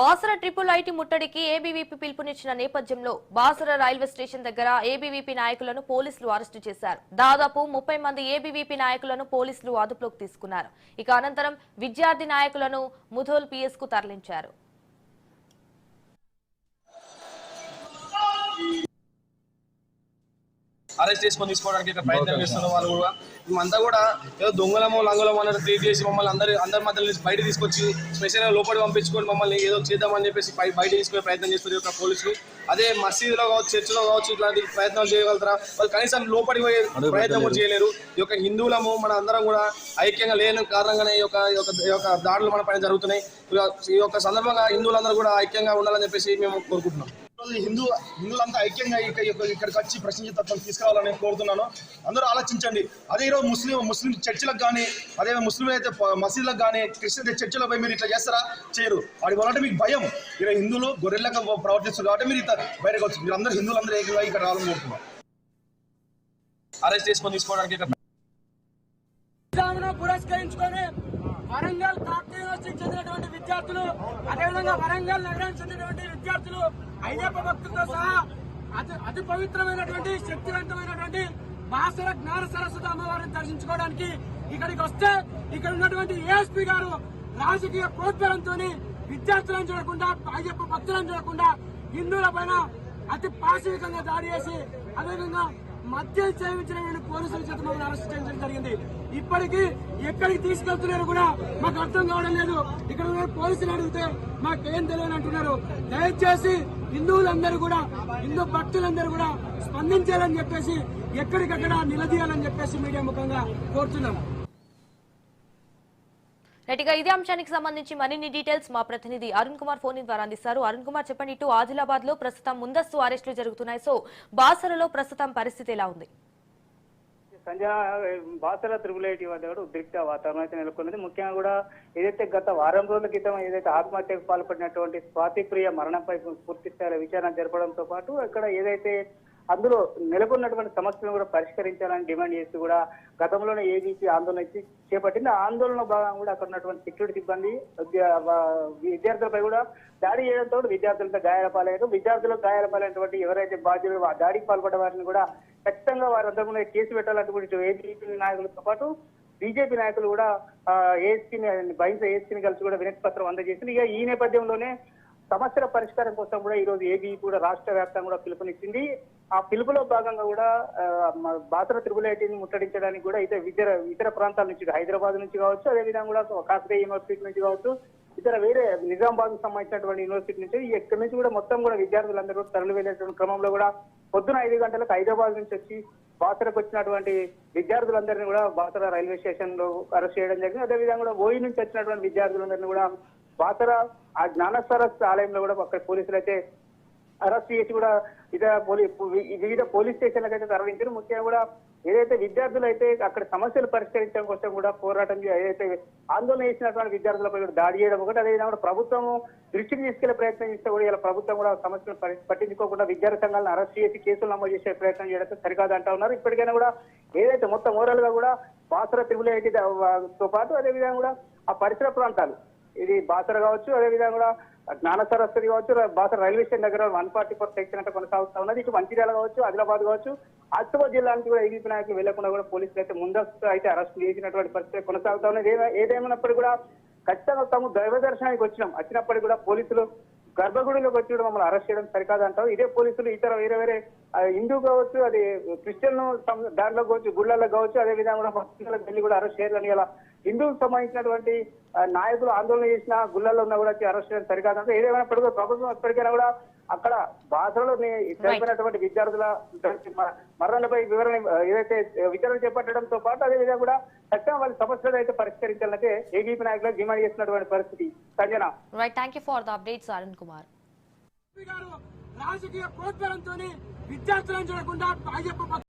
Basara triple IT ముట్టడికి ABVP పిలుపునిచ్చిన నేపథ్యంలో బాసర రైల్వే స్టేషన్ దగ్గర ఏబీవీపీ నాయకులను పోలీసులు అరెస్టు చేశారు. దాదాపు ముప్పై మంది ఏబీవీపీ నాయకులను పోలీసులు అదుపులోకి తీసుకున్నారు. ఇక అనంతరం విద్యార్థి నాయకులను ముధోల్ పిఎస్కు తరలించారు. అరెస్ట్ చేసుకొని తీసుకోవడానికి ఇక్కడ ప్రయత్నం చేస్తున్న వాళ్ళు కూడా. మేమంతా కూడా ఏదో దొంగలమో లంగలమో అన్నట్టు ట్రీట్ చేసి మమ్మల్ని అందరి అందరి మధ్య నుంచి బయట తీసుకొచ్చి స్పెషల్గా లోపలికి పంపించుకొని మమ్మల్ని ఏదో చేద్దామని చెప్పేసి బయ- బయట తీసుకునే ప్రయత్నం చేస్తుంది ఒక పోలీసులు. అదే మసీదులో కావచ్చు చర్చిలో కావచ్చు ఇట్లాంటి ప్రయత్నం చేయగలుగుతారా? వాళ్ళు కనీసం లోపలికి పోయే ప్రయత్నం కూడా చేయలేరు. ఈ యొక్క హిందువులము మన అందరం కూడా ఐక్యంగా లేని కారణంగానే ఈ యొక్క ఈ యొక్క దాడులు మన పైన జరుగుతున్నాయి. ఈ యొక్క- సందర్భంగా హిందువులందరూ కూడా ఐక్యంగా ఉండాలని చెప్పేసి మేము కోరుకుంటున్నాం. హిందూ హిందువులంతా ఐక్యంగా ఇక్కడ ఇక్కడ- ఇక్కడికి వచ్చి ప్రశ్నించే తత్వం తీసుకురావాలని నేను కోరుతున్నాను. అందరూ ఆలోచించండి. అదే ఈరోజు ముస్లిం ముస్లిం చర్చిలకు కానీ అదే ముస్లిం అయితే మసీదులకు కానీ క్రిస్టియన్ చర్చిలకు పోయి మీరు ఇట్లా చేస్తారా? చేయరు. వాడి వల్ల మీకు భయం. ఇక్కడ హిందువులు గొర్రెల్లాగా ప్రవర్తిస్తారు కాబట్టి మీరు ఇట్లా బయటకు వచ్చి మీరు అందరూ హిందువులందరూ ఏకంగా ఇక్కడ రావాలని కోరుతున్నాం అరెస్ట్ చేసుకొని తీసుకోవడానికి పురస్కరించుకొని వరంగల్ కాకతీయ యూనివర్సిటీకి చెందినటువంటి విద్యార్థులు అదేవిధంగా వరంగల్ నగరానికి చెందినటువంటి విద్యార్థులు అయ్యప్ప భక్తులతో సహా అతి అతి పవిత్రమైనటువంటి శక్తివంతమైనటువంటి బాసర జ్ఞాన సరస్వతి అమ్మవారిని దర్శించుకోవడానికి ఇక్కడికి వస్తే ఇక్కడ ఉన్నటువంటి ఏఎస్పీ గారు రాజకీయ ప్రోద్బలంతో విద్యార్థులను చూడకుండా అయ్యప్ప భక్తులను చూడకుండా హిందువుల పైన అతి పాశవికంగా దాడి చేసి అదేవిధంగా మద్యం సేవించిన పోలీసుల చేత మమ్మల్ని అరెస్ట్ చేయడం జరిగింది. ఇప్పటికీ ఎక్కడికి తీసుకెళ్తున్నారు కూడా మాకు అర్థం కావడం లేదు. ఇక్కడ పోలీసులు అడిగితే మాకేం తెలియని అంటున్నారు. దయచేసి హిందువులందరూ కూడా హిందూ భక్తులందరూ కూడా స్పందించాలని చెప్పేసి ఎక్కడికక్కడ నిలదీయాలని చెప్పేసి మీడియా ముఖంగా కోరుతున్నాం నటిగా ఇదే అంశానికి సంబంధించి మరిన్ని డీటెయిల్స్ మా ప్రతినిధి అరుణ్ కుమార్ ఫోన్ ద్వారా అందిస్తారు. అరుణ్ కుమార్ చెప్పండి ఇటు ఆదిలాబాద్లో ప్రస్తుతం ముందస్తు అరెస్టులు జరుగుతున్నాయి. సో బాసరలో ప్రస్తుతం పరిస్థితి ఎలా ఉంది? సంజ బాసర త్రిబుల్ ఐటీ వద్ద కూడా ఉద్రిక్త వాతావరణం అయితే నెలకొన్నది ముఖ్యంగా కూడా ఏదైతే గత వారం రోజుల క్రితం ఏదైతే ఆత్మహత్యకు పాల్పడినటువంటి స్వాతిప్రియ మరణంపై పూర్తి స్థాయిలో విచారణ జరపడంతో పాటు ఇక్కడ ఏదైతే అందులో నెలకొన్నటువంటి సమస్యలను కూడా పరిష్కరించాలని డిమాండ్ చేస్తూ కూడా గతంలోనే ఏబీసీ ఆందోళన ఇచ్చి చేపట్టింది. ఆందోళన భాగంగా కూడా అక్కడ ఉన్నటువంటి సెక్యూరిటీ సిబ్బంది విద్యార్థులపై కూడా దాడి చేయడంతో విద్యార్థులతో గాయాల పాలయ్యారు విద్యార్థులకు గాయాల పాలైనటువంటి ఎవరైతే బాధ్యులు ఆ దాడికి పాల్పడ్డ వారిని కూడా ఖచ్చితంగా వారందరూ కూడా కేసు పెట్టాలన్నటువంటి ఏబీపీ నాయకులతో పాటు బీజేపీ నాయకులు కూడా ఏఎస్పీని బహింస ఏఎస్పీని కలిసి కూడా వినతి పత్రం అందజేసింది. ఇక ఈ నేపథ్యంలోనే సమస్యల పరిష్కారం కోసం కూడా ఈ రోజు ఏబీ కూడా రాష్ట్ర వ్యాప్తంగా కూడా పిలుపునిచ్చింది. ఆ పిలుపులో భాగంగా కూడా బాతర బాసర త్రిబుల్ ఐటీని ముట్టడించడానికి కూడా ఇతర ఇతర ఇతర ప్రాంతాల నుంచి హైదరాబాద్ నుంచి కావచ్చు అదేవిధంగా కూడా కాకతీయ యూనివర్సిటీ నుంచి కావచ్చు ఇతర వేరే నిజామాబాద్ సంబంధించినటువంటి యూనివర్సిటీ నుంచి ఇక్కడి నుంచి కూడా మొత్తం కూడా విద్యార్థులందరూ తరలి వెళ్ళేటువంటి క్రమంలో కూడా పొద్దున ఐదు గంటలకు హైదరాబాద్ నుంచి వచ్చి బాసరకు వచ్చినటువంటి విద్యార్థులందరినీ కూడా బాసర రైల్వే స్టేషన్లో అరెస్ట్ చేయడం జరిగింది. అదేవిధంగా కూడా ఓయి నుంచి వచ్చినటువంటి విద్యార్థులందరినీ కూడా బాసర ఆ జ్ఞానసరస్ ఆలయంలో కూడా అక్కడ పోలీసులు అయితే అరెస్ట్ చేసి కూడా ఇతర పోలీ వివిధ పోలీస్ స్టేషన్లకు అయితే తరలించారు ముఖ్యంగా కూడా ఏదైతే విద్యార్థులు అయితే అక్కడ సమస్యలు పరిష్కరించడం కోసం కూడా పోరాటం ఏదైతే ఆందోళన చేసినటువంటి విద్యార్థులపై కూడా దాడి చేయడం ఒకటి అదేవిధంగా కూడా ప్రభుత్వం దృష్టికి తీసుకెళ్ళే ప్రయత్నం చేస్తే కూడా ఇలా ప్రభుత్వం కూడా సమస్యలు పట్టించుకోకుండా విద్యార్థి సంఘాలను అరెస్ట్ చేసి కేసులు నమోదు చేసే ప్రయత్నం చేయడం సరికాదు అంటా ఉన్నారు. ఇప్పటికైనా కూడా ఏదైతే మొత్తం ఓవరాల్గా కూడా బాసర తిరుగులు తో పాటు అదేవిధంగా కూడా ఆ పరిసర ప్రాంతాలు ఇది బాసర కావచ్చు అదేవిధంగా కూడా జ్ఞాన సరస్వతి కావచ్చు బాసర రైల్వే స్టేషన్ దగ్గర వన్ ఫార్టీ ఫోర్ సెక్షన్ అంటే కొనసాగుతా ఉన్నది. ఇటు మంచిర్యాల కావచ్చు ఆదిలాబాద్ కావచ్చు ఆసిఫాబాద్ జిల్లా నుంచి కూడా ఈవీపీ నాయకులు వెళ్ళకుండా కూడా పోలీసులు అయితే ముందస్తు అయితే అరెస్ట్ చేసినటువంటి పరిస్థితి కొనసాగుతా ఉన్నది. ఏదేమైనప్పటికీ కూడా ఖచ్చితంగా తాము దైవ దర్శనానికి వచ్చినాం. వచ్చినప్పటికీ కూడా పోలీసులు గర్భగుడిలోకి వచ్చి మమ్మల్ని అరెస్ట్ చేయడం సరికాదు అంటారు ఇదే పోలీసులు ఇతర వేరే వేరే హిందూ కావచ్చు అది క్రిస్టియన్ దాంట్లో కావచ్చు గుళ్ళల్లో కావచ్చు అదే విధంగా మసీదులకు వెళ్ళి కూడా అరెస్ట్ చేయాలని ఇలా హిందువులకు సంబంధించినటువంటి నాయకులు ఆందోళన చేసిన గుళ్ళల్లో ఉన్నా కూడా అరెస్ట్ చేయడం సరికాదు అంటే ఏదేమైనప్పటికీ ప్రభుత్వం ఎప్పటికైనా కూడా అక్కడ బాధలో చనిపోయినటువంటి విద్యార్థుల మరణాలపై వివరణ ఏదైతే విచారణ చేపట్టడంతో పాటు అదే విధంగా కూడా ఖచ్చితంగా వాళ్ళ సమస్యలు అయితే పరిష్కరించాలంటే ఏబీపీ నాయకులకు డిమాండ్ చేస్తున్నటువంటి పరిస్థితి. Sanjana right thank you for the updates Arun Kumar garu రాజకీయ ప్రోద్బలంతో విద్యార్థులను చూడకుండా అయ్యప్ప